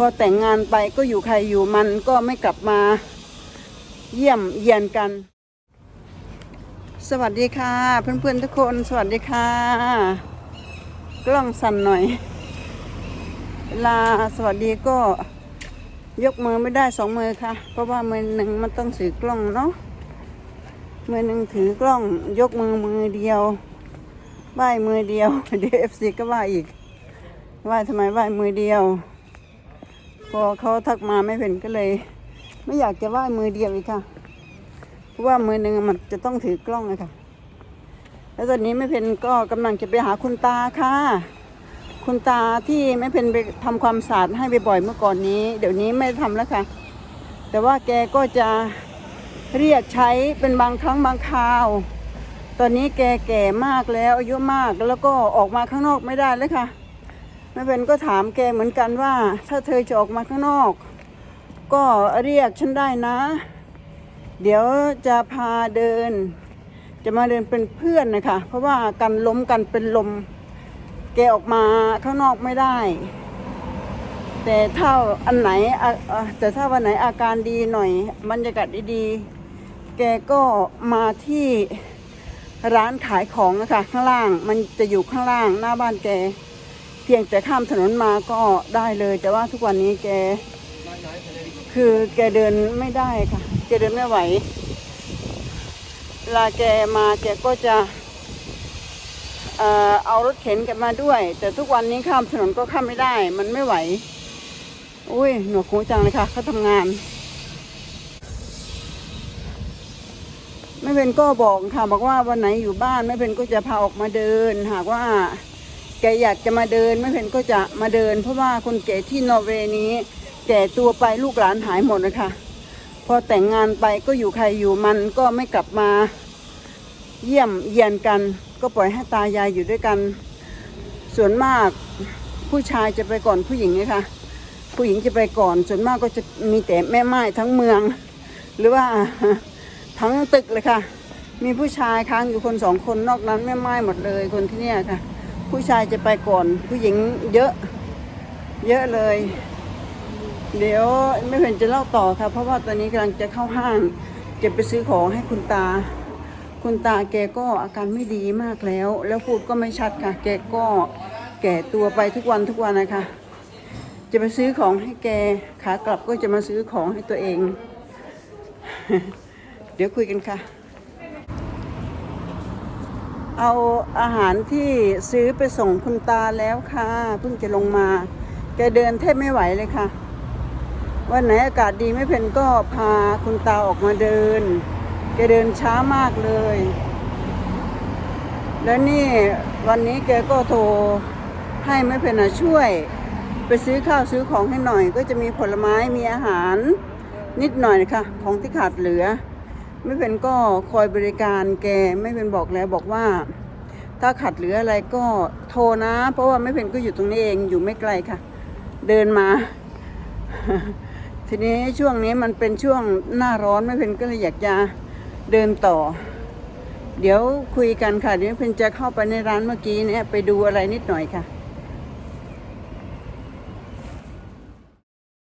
พอแต่งงานไปก็อยู่ใครอยู่มันก็ไม่กลับมาเยี่ยมเยียนกัน สวัสดีค่ะ เพื่อนๆทุกคนสวัสดีค่ะ กล้องสั่นหน่อย เวลาสวัสดีก็ยกมือไม่ได้สองมือค่ะ เพราะว่ามือหนึ่งมันต้องถือกล้องเนาะมือหนึ่งถือกล้องยกมือมือเดียวไหวมือเดียวเดี๋ยวเอฟซีก็ว่าอีกไหวทำไมไหวมือเดียว พอเขาทักมาไม่เป็นก็เลย ไม่อยากจะไหว้มือเดียวอีกค่ะ เพราะว่ามือหนึ่งมันจะต้องถือกล้องเลยค่ะ แล้วตอนนี้ไม่เป็นก็กำลังจะไปหาคุณตาค่ะ คุณตาที่ไม่เป็นไปทำความสะอาดให้บ่อยๆเมื่อก่อนนี้ เดี๋ยวนี้ไม่ทำแล้วค่ะ แต่ว่าแกก็จะเรียกใช้เป็นบางครั้งบางคราว ตอนนี้แกแก่มากแล้วอายุมากแล้วก็ออกมาข้างนอกไม่ได้แล้วค่ะ ม่เป็นก็ถามแกเหมือนกันว่า ถ้าเธอจะออกมาข้างนอก ก็เรียกฉันได้นะ เดี๋ยวจะพาเดิน จะมาเดินเป็นเพื่อนนะคะ เพราะว่ากันล้มกันเป็นลม แกออกมาข้างนอกไม่ได้ แต่ถ้าอันไหนอะอะแต่ถ้าวันไหนอาการดีหน่อยบรรยากาศดีๆแกก็มาที่ร้านขายของนะคะข้างล่าง มันจะอยู่ข้างล่างหน้าบ้านแก พียงแต่ข้ามถนนมาก็ได้เลย แต่ว่าทุกวันนี้แก คือแกเดินไม่ได้ค่ะ แกเดินไม่ไหวเวลาแกมาแกก็จะเอ่อเอารถเข็นแกมาด้วย แต่ทุกวันนี้ข้ามถนนก็ข้ามไม่ได้ มันไม่ไหว อุ้ยหนวกหูจังเลยค่ะเขาทำงาน ไม่เป็นก็บอกค่ะ บอกว่าวันไหนอยู่บ้าน ไม่เป็นก็จะพาออกมาเดิน หากว่า แกอยากจะมาเดินไม่เป็นก็จะมาเดิน เพราะว่าคนแก่ที่นอร์เวย์นี้ แก่ตัวไปลูกหลานหายหมดนะคะ พอแต่งงานไปก็อยู่ใครอยู่มันก็ไม่กลับมา เยี่ยมเยียนกัน ก็ปล่อยให้ตายายอยู่ด้วยกัน ส่วนมากผู้ชายจะไปก่อนผู้หญิงนะคะผู้หญิงจะไปก่อน ส่วนมากก็จะมีแต่แม่ไม้ทั้งเมือง หรือว่าทั้งตึกเลยค่ะ มีผู้ชายค้างอยู่คนสองคนนอกนั้นแม่ไม้หมดเลยคนที่เนี่ยค่ะ ผู้ชายจะไปก่อน ผู้หญิงเยอะ เยอะเลย เดี๋ยวไม่เห็นจะเล่าต่อค่ะ เพราะว่าตอนนี้กำลังจะเข้าห้าง จะไปซื้อของให้คุณตา คุณตาแกก็อาการไม่ดีมากแล้ว แล้วพูดก็ไม่ชัดค่ะ แกก็แก่ตัวไปทุกวันทุกวันนะคะ จะไปซื้อของให้แกขากลับก็จะมาซื้อของให้ตัวเอง เดี๋ยวคุยกันค่ะ เอาอาหารที่ซื้อไปส่งคุณตาแล้วค่ะ เพิ่งจะลงมา แกเดินแทบไม่ไหวเลยค่ะ วันไหนอากาศดีไม่เพนก็พาคุณตาออกมาเดิน แกเดินช้ามากเลย แล้วนี่วันนี้แกก็โทรให้ไม่เพนน่ะช่วย ไปซื้อข้าวซื้อของให้หน่อย ก็จะมีผลไม้มีอาหารนิดหน่อยนะคะของที่ขาดเหลือ ไม่เป็นก็คอยบริการแกไม่เป็นบอกแล้วบอกว่า ถ้าขาดหลืออะไรก็โทรนะ เพราะว่าไม่เป็นก็อยู่ตรงนี้เองอยู่ไม่ไกลค่ะ เดินมา ทีนี้ช่วงนี้มันเป็นช่วงหน้าร้อนไม่เป็นก็เลยอยากจะเดินต่อ เดี๋ยวคุยกันค่ะเดี๋ยวเพนจะเข้าไปในร้านเมื่อกี้เนี่ยไปดูอะไรนิดหน่อยค่ะ